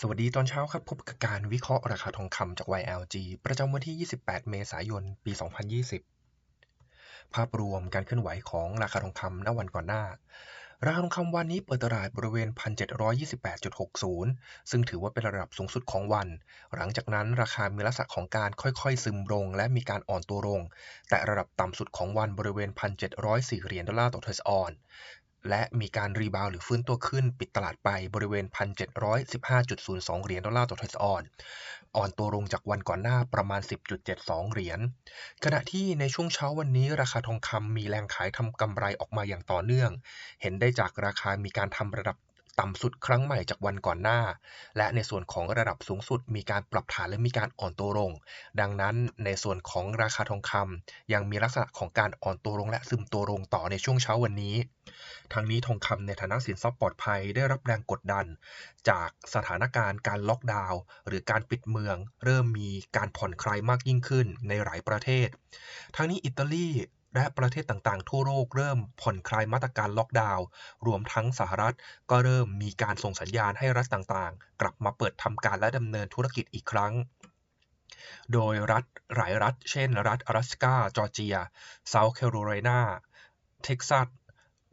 สวัสดีตอนเช้าครับ พบกับการวิเคราะห์ราคาทองคำจาก YLG ประจำวันที่ 28 เมษายน ปี 2020 ภาพรวมการเคลื่อนไหวของราคาทองคำณวันก่อนหน้า ราคาทองคำวันนี้เปิดตลาดบริเวณ 1,728.60 ซึ่งถือว่าเป็นระดับสูงสุดของวัน หลังจากนั้นราคามีลักษณะของการค่อยๆ ซึมลง และมีการอ่อนตัวลง แต่ระดับต่ำสุดของวันบริเวณ 1,704 เหรียญดอลลาร์ต่อทรัสออน และมีการรีบาวหรือฟื้นตัวขึ้นปิดตลาดไปบริเวณ 1,715.02 เหรียญดอลลาร์ต่อทสออน อ่อนตัวลงจากวันก่อนหน้าประมาณ 10.72 เหรียญ ขณะที่ในช่วงเช้าวันนี้ราคาทองคำมีแรงขายทำกำไรออกมาอย่างต่อเนื่อง เห็นได้จากราคามีการทำระดับ ต่ำสุดครั้งใหม่จากวันก่อนหน้า และในส่วนของระดับสูงสุดมีการปรับฐานและมีการอ่อนตัวลง ดังนั้นในส่วนของราคาทองคำยังมีลักษณะของการอ่อนตัวลงและซึมตัวลงต่อในช่วงเช้าวันนี้ ทั้งนี้ทองคำในฐานะสินทรัพย์ปลอดภัยได้รับแรงกดดัน จากสถานการณ์การล็อกดาวน์หรือการปิดเมือง เริ่มมีการผ่อนคลายมากยิ่งขึ้นในหลายประเทศ ทั้งนี้อิตาลี และประเทศต่างๆ ทั่วโลกเริ่มผ่อนคลายมาตรการล็อกดาวน์รวมทั้งสหรัฐ ก็เริ่มมีการส่งสัญญาณให้รัฐต่างๆ กลับมาเปิดทำการและดำเนินธุรกิจอีกครั้ง โดยรัฐหลายรัฐ เช่น รัฐอลาสกาจอร์เจียเซาท์แคโรไลนาเท็กซัส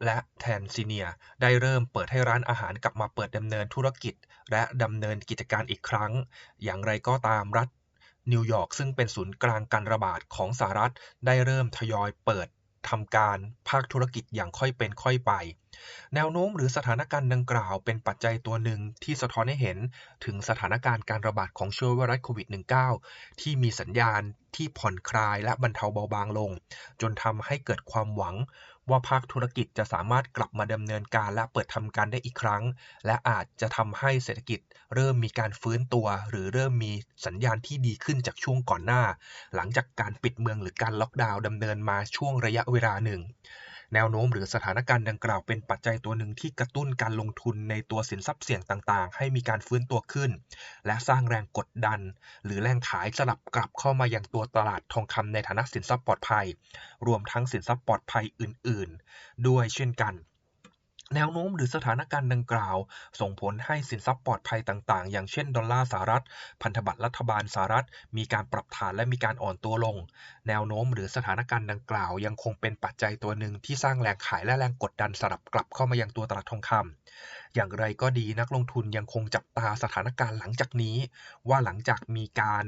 และแทนซีเนียได้เริ่มเปิดให้ร้านอาหารกลับมาเปิดดำเนินธุรกิจ และดำเนินกิจการอีกครั้ง อย่างไรก็ตามรัฐ นิวยอร์กซึ่งเป็นศูนย์กลางการระบาดของสหรัฐได้เริ่มทยอยเปิดทำการภาคธุรกิจอย่างค่อยเป็นค่อยไป แนวโน้มหรือสถานการณ์ดังกล่าวเป็นปัจจัยตัวหนึ่งที่สะท้อนให้เห็นถึงสถานการณ์การระบาดของเชื้อไวรัสโควิด -19 ที่มีสัญญาณที่ผ่อนคลายและบรรเทาเบาบางลง จนทำให้เกิดความหวัง ว่าภาคธุรกิจจะสามารถกลับมาดำเนินการและเปิดทำการได้อีกครั้ง และอาจจะทำให้เศรษฐกิจ เริ่มมีการฟื้นตัว หรือเริ่มมีสัญญาณที่ดีขึ้นจากช่วงก่อนหน้า หลังจากการปิดเมืองหรือการล็อกดาวน์ดำเนินมาช่วงระยะเวลาหนึ่ง แนวโน้มหรือสถานการณ์ดังกล่าวเป็นปัจจัยตัวหนึ่งที่กระตุ้นการลงทุนในตัวสินทรัพย์เสี่ยงต่างๆ ให้มีการฟื้นตัวขึ้น และสร้างแรงกดดัน หรือแรงขายสลับกลับเข้ามายังตัวตลาดทองคำในฐานะสินทรัพย์ปลอดภัย รวมทั้งสินทรัพย์ปลอดภัยอื่น ๆ ด้วยเช่นกัน แนวโน้มหรือสถานการณ์ดังกล่าว ส่งผลให้สินทรัพย์ปลอดภัยต่างๆ อย่างเช่น ดอลลาร์สหรัฐ พันธบัตรรัฐบาลสหรัฐ มีการปรับฐานและมีการอ่อนตัวลง แนวโน้มหรือสถานการณ์ดังกล่าว ยังคงเป็นปัจจัยตัวหนึ่งที่สร้างแรงขายและแรงกดดันสลับกลับเข้ามายังตัวตลาดทองคำอย่างไรก็ดีนักลงทุนยังคงจับตาสถานการณ์หลังจากนี้ ว่าหลังจากมีการ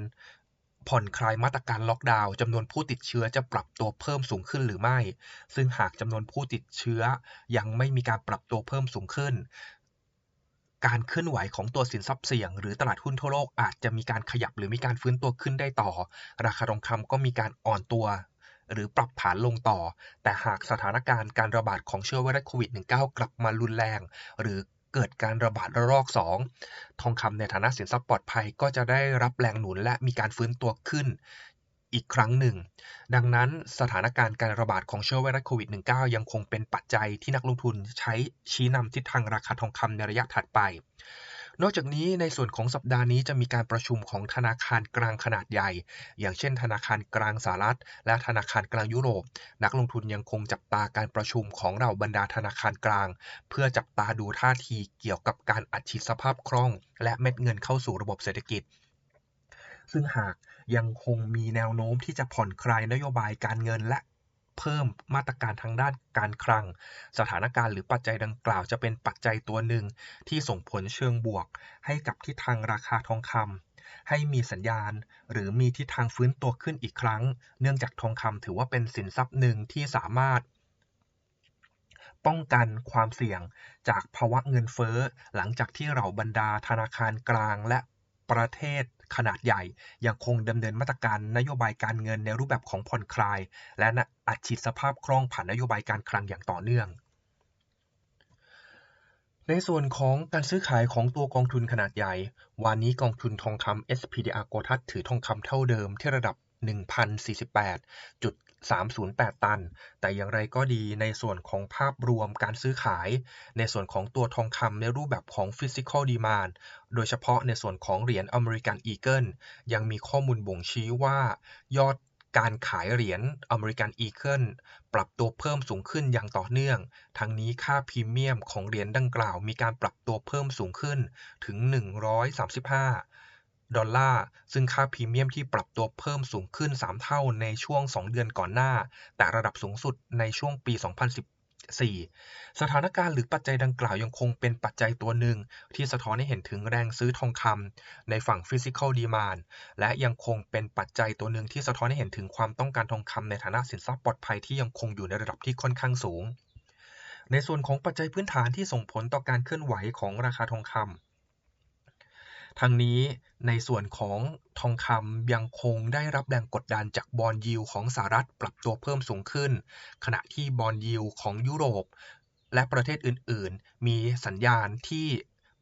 ผ่อนคลายมาตรการล็อกดาวน์จำนวนผู้ติดเชื้อจะปรับตัวเพิ่มสูงขึ้นหรือไม่ ซึ่งหากจำนวนผู้ติดเชื้อยังไม่มีการปรับตัวเพิ่มสูงขึ้น การเคลื่อนไหวของตัวสินทรัพย์เสี่ยง หรือตลาดหุ้นทั่วโลกอาจจะมีการขยับหรือมีการฟื้นตัวขึ้นได้ต่อ ราคาทองคำก็มีการอ่อนตัวหรือปรับฐานลงต่อ แต่หากสถานการณ์การระบาดของเชื้อไวรัสโควิด -19 กลับมารุนแรง หรือ เกิดการระบาดระลอก 2 ทองคำในฐานะสินทรัพย์ปลอดภัยก็จะได้รับแรงหนุนและมีการฟื้นตัวขึ้นอีกครั้งหนึ่ง ดังนั้นสถานการณ์การระบาดของเชื้อไวรัสโควิด -19 ยังคงเป็นปัจจัยที่นักลงทุนใช้ชี้นำทิศทางราคาทองคำในระยะถัดไป นอกจากนี้ในส่วนของสัปดาห์นี้จะมีการประชุมของธนาคารกลางขนาดใหญ่ อย่างเช่น ธนาคารกลางสหรัฐ และธนาคารกลางยุโรป นักลงทุนยังคงจับตาการประชุมของเหล่าบรรดาธนาคารกลาง เพื่อจับตาดูท่าทีเกี่ยวกับการอัดฉีดสภาพคล่อง และเม็ดเงินเข้าสู่ระบบเศรษฐกิจ ซึ่งหากยังคงมีแนวโน้มที่จะผ่อนคลายนโยบายการเงินและ เพิ่มมาตรการทางด้านการคลัง สถานการณ์หรือปัจจัยดังกล่าวจะเป็นปัจจัยตัวหนึ่งที่ส่งผลเชิงบวก ให้กับทิศทางราคาทองคำให้มีสัญญาณ หรือมีทิศทางฟื้นตัวขึ้นอีกครั้ง เนื่องจากทองคำถือว่าเป็นสินทรัพย์หนึ่งที่สามารถป้องกันความเสี่ยงจากภาวะเงินเฟ้อ หลังจากที่เราบรรดาธนาคารกลางและประเทศ ขนาดใหญ่ ยังคงดำเนินมาตรการนโยบายการเงินในรูปแบบของผ่อนคลาย และอัดฉีดสภาพคล่องผ่านนโยบายการคลังอย่างต่อเนื่อง ในส่วนของการซื้อขายของตัวกองทุนขนาดใหญ่ วันนี้กองทุนทองคำ SPDR โกทัศถือทองคำเท่าเดิมที่ระดับ 1,048. 308 ตัน แต่อย่างไรก็ดีในส่วนของภาพรวมการซื้อขาย ในส่วนของตัวทองคำในรูปแบบของ Physical Demand โดยเฉพาะในส่วนของเหรียญอเมริกันอีเกิลยังมีข้อมูลบ่งชี้ว่ายอดการขายเหรียญอเมริกันอีเกิลปรับตัวเพิ่มสูงขึ้นอย่างต่อเนื่อง ทั้งนี้ค่าพรีเมียมของเหรียญดังกล่าวมีการปรับตัวเพิ่มสูงขึ้นถึง 135 ดอลลาร์ซึ่งค่าพรีเมียมที่ปรับตัวเพิ่มสูงขึ้น 3 เท่าในช่วง 2 เดือนก่อนหน้า แต่ระดับสูงสุดในช่วงปี 2014 สถานการณ์หรือปัจจัยดังกล่าวยังคงเป็นปัจจัยตัวหนึ่ง ที่สะท้อนให้เห็นถึงแรงซื้อทองคำในฝั่ง physical demand และยังคงเป็นปัจจัยตัวหนึ่งที่สะท้อนให้เห็นถึงความต้องการทองคำในฐานะสินทรัพย์ปลอดภัยที่ยังคงอยู่ในระดับที่ค่อนข้างสูง ในส่วนของปัจจัยพื้นฐานที่ส่งผลต่อการเคลื่อนไหวของราคาทองคำ ทั้งนี้ในส่วนของทองคำยังคงได้รับแรงกดดันจากบอลยิวของสหรัฐปรับตัวเพิ่มสูงขึ้น ขณะที่บอลยิวของยุโรป และประเทศอื่น ๆ มีสัญญาณที่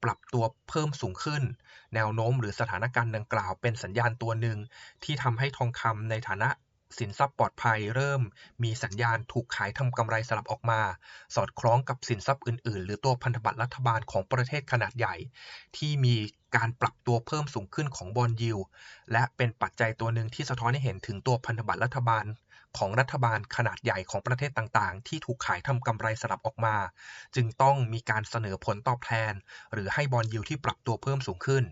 ปรับตัวเพิ่มสูงขึ้น แนวโน้มหรือสถานการณ์ดังกล่าวเป็นสัญญาณตัวหนึ่ง ที่ทำให้ทองคำในฐานะสินทรัพย์ปลอดภัยเริ่มมีสัญญาณถูกขายทำกำไรสลับออกมา สอดคล้องกับสินทรัพย์อื่น ๆ หรือตัวพันธบัตรรัฐบาลของประเทศขนาดใหญ่ ที่มี การปรับตัวเพิ่มสูงขึ้นของบอลยิวและเป็นปัจจัยตัวหนึ่งที่สะท้อนให้เห็นถึงตัวพันธบัตรรัฐบาลของรัฐบาลขนาดใหญ่ของประเทศต่างๆ ที่ถูกขายทำกำไรสลับออกมา จึงต้องมีการเสนอผลตอบแทน หรือให้บอลยิวที่ปรับตัวเพิ่มสูงขึ้น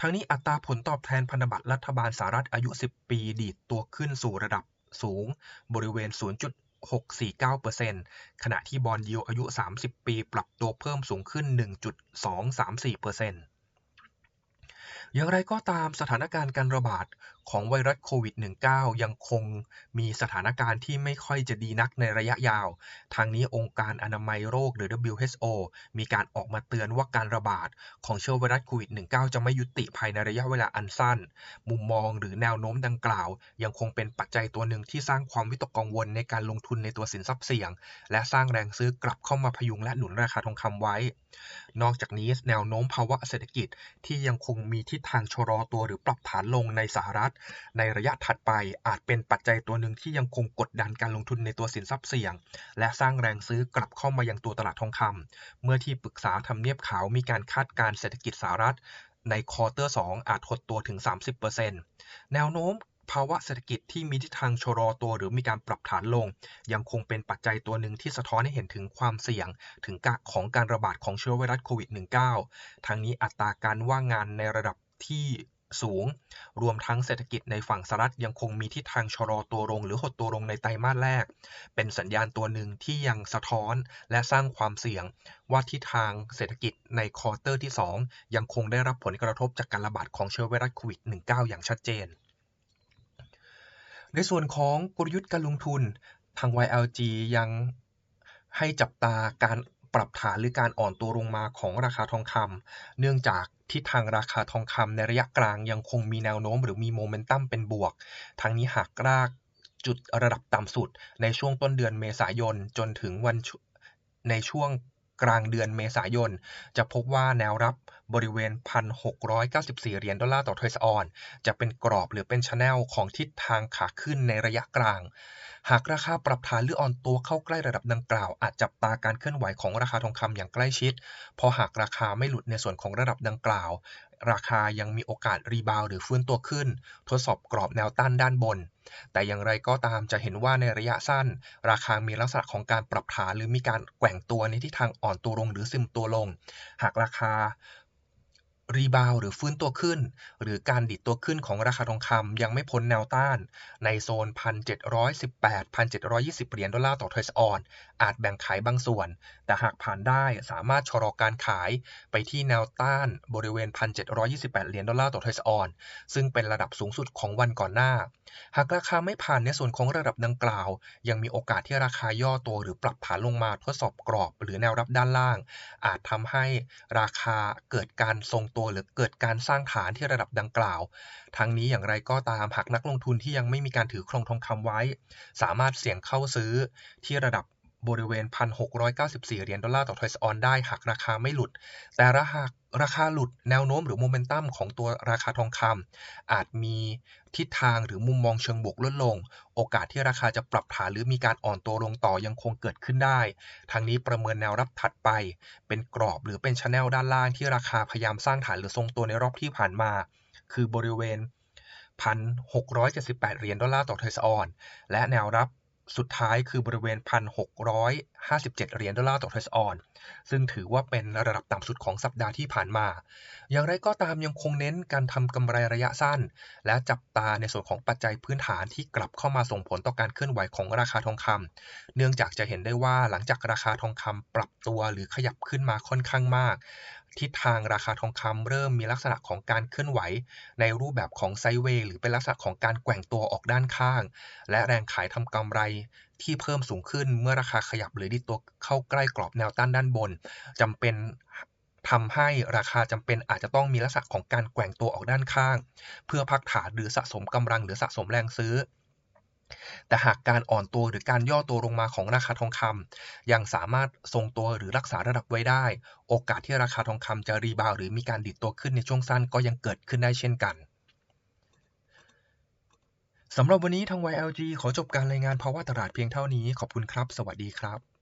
ทั้งนี้อัตราผลตอบแทนพันธบัตรรัฐบาลสหรัฐอายุ 10 ปีดีดตัวขึ้นสู่ระดับสูง บริเวณ 0.649%ขณะที่บอลยิวอายุ 30 ปีปรับตัวเพิ่มสูงขึ้น 1.234% อย่างไรก็ตามสถานการณ์การระบาด ของไวรัสโควิด -19 ยังคงมีสถานการณ์ที่ไม่ค่อยจะดีนักในระยะยาว ทางนี้องค์การอนามัยโรคหรือ WHO มีการออกมาเตือนว่าการระบาดของเชื้อไวรัสโควิด -19 จะไม่ยุติภายในระยะเวลาอันสั้น มุมมองหรือแนวโน้มดังกล่าว ยังคงเป็นปัจจัยตัวหนึ่งที่สร้างความวิตกกังวลในการลงทุนในตัวสินทรัพย์เสี่ยง และสร้างแรงซื้อกลับเข้ามาพยุงและหนุนราคาทองคำไว้ นอกจากนี้แนวโน้มภาวะเศรษฐกิจที่ยังคงมีทิศทางชะลอตัวหรือปรับฐานลงในสหรัฐในระยะถัดไปอาจเป็นปัจจัยตัวหนึ่งที่ยังคงกดดันการลงทุนในตัวสินทรัพย์เสี่ยง และสร้างแรงซื้อกลับเข้ามายังตัวตลาดทองคำเมื่อที่ปรึกษาทำเนียบขาวมีการคาดการเศรษฐกิจสหรัฐ ในควอเตอร์ 2 อาจหดตัวถึง 30%แนวโน้มภาวะเศรษฐกิจที่มีทิศทางชะลอตัวหรือมีการปรับฐานลง ยังคงเป็นปัจจัยตัวหนึ่งที่สะท้อนให้เห็นถึงความเสี่ยง ถึงของการระบาดของเชื้อไวรัสโควิด -19 ทั้งนี้อัตราการว่างงานในระดับที่ สูง รวมทั้งเศรษฐกิจในฝั่งสหรัฐยังคงมีทิศทางชะลอตัวลง หรือหดตัวลงในไตรมาสแรก เป็นสัญญาณตัวหนึ่งที่ยังสะท้อนและสร้างความเสี่ยง ว่าทิศทางเศรษฐกิจในควอเตอร์ที่ 2 ยังคงได้รับผลกระทบจากการระบาดของเชื้อไวรัสโควิด -19 อย่างชัดเจน ในส่วนของกลยุทธ์การลงทุนทาง YLG ยังให้จับตาการปรับฐานหรือการอ่อนตัวลงมาของราคาทองคำเนื่องจากทิศทางราคาทองคำในระยะกลางยังคงมีแนวโน้มหรือมีโมเมนตัมเป็นบวก ทั้งนี้หากรากจุดระดับต่ำสุดในช่วงต้นเดือนเมษายนจนถึงวันในช่วง กลางเดือนเมษายน จะพบว่าแนวรับบริเวณ 1,694 เหรียญดอลลาร์ต่อเทรัสออน จะเป็นกรอบหรือเป็นชแนลของทิศทางขาขึ้นในระยะกลาง หากราคาปรับฐานหรืออ่อนตัวเข้าใกล้ระดับดังกล่าว อาจจับตาการเคลื่อนไหวของราคาทองคำอย่างใกล้ชิดพราะหากราคาไม่หลุดในส่วนของระดับดังกล่าว ราคายังมีโอกาสรีบาวหรือฟื้นตัวขึ้น ทดสอบกรอบแนวต้านด้านบน แต่อย่างไรก็ตามจะเห็นว่าในระยะสั้น ราคามีลักษณะของการปรับฐานหรือมีการแกว่งตัวในทิศทางอ่อนตัวลงหรือซึมตัวลง หากราคา รีบาวหรือฟื้นตัวขึ้น หรือการดิดตัวขึ้นของราคาทองคำยังไม่พ้นแนวต้าน ในโซน 1,718-1,720 เหรียญดอลลาร์ต่อทรัสออน อาจแบ่งขายบางส่วน แต่หากผ่านได้สามารถชะลอการขายไปที่แนวต้านบริเวณ 1,728 เหรียญดอลลาร์ต่อทรัสออน ซึ่งเป็นระดับสูงสุดของวันก่อนหน้า หากราคาไม่ผ่านในส่วนของระดับดังกล่าว ยังมีโอกาสที่ราคาย่อตัวหรือปรับฐานลงมาทดสอบกรอบ หรือแนวรับด้านล่าง อาจทำให้ราคาเกิดการทรงตัวหรือเกิดการสร้างฐานที่ระดับดังกล่าว ทั้งนี้อย่างไรก็ตามหากนักลงทุนที่ยังไม่มีการถือครองทองคำไว้ สามารถเสี่ยงเข้าซื้อที่ระดับ บริเวณ 1,694 เหรียญดอลลาร์ต่อทรัสออนได้หากราคาไม่หลุด แต่ถ้าหากราคาหลุดแนวโน้มหรือโมเมนตัมของตัวราคาทองคำอาจมีทิศทางหรือมุมมองเชิงบวกลดลง โอกาสที่ราคาจะปรับฐานหรือมีการอ่อนตัวลงต่อยังคงเกิดขึ้นได้ ทางนี้ประเมินแนวรับถัดไป เป็นกรอบหรือเป็นชแนลด้านล่างที่ราคาพยายามสร้างฐานหรือทรงตัวในรอบที่ผ่านมา คือบริเวณ1,678เหรียญดอลลาร์ต่อเทรซออน และแนวรับ สุดท้ายคือบริเวณ 1,657 เหรียญดอลลาร์ต่อเทรซออน ซึ่งถือว่าเป็นระดับต่ำสุดของสัปดาห์ที่ผ่านมา อย่างไรก็ตามยังคงเน้นการทำกำไรระยะสั้น และจับตาในส่วนของปัจจัยพื้นฐานที่กลับเข้ามาส่งผลต่อการเคลื่อนไหวของราคาทองคำ เนื่องจากจะเห็นได้ว่าหลังจากราคาทองคำปรับตัวหรือขยับขึ้นมาค่อนข้างมาก ทิศทางราคาทองคำเริ่มมีลักษณะของการเคลื่อนไหว ในรูปแบบของไซเวย์หรือเป็นลักษณะของการแกว่งตัวออกด้านข้าง และแรงขายทำกำไรที่เพิ่มสูงขึ้นเมื่อราคาขยับหรือดิตัวเข้าใกล้กรอบแนวต้านด้านบนจำเป็นทำให้ราคาจำเป็นอาจจะต้องมีลักษณะของการแกว่งตัวออกด้านข้าง เพื่อพักฐานหรือสะสมกำลังหรือสะสมแรงซื้อ แต่หากการอ่อนตัวหรือการย่อตัวลงมาของราคาทองคำยังสามารถทรงตัวหรือรักษาระดับไว้ได้ โอกาสที่ราคาทองคำจะรีบาวหรือมีการดิดตัวขึ้นในช่วงสั้นก็ยังเกิดขึ้นได้เช่นกันสำหรับวันนี้ทาง YLG ขอจบการรายงานภาวะตลาดเพียงเท่านี้ ขอบคุณครับ สวัสดีครับ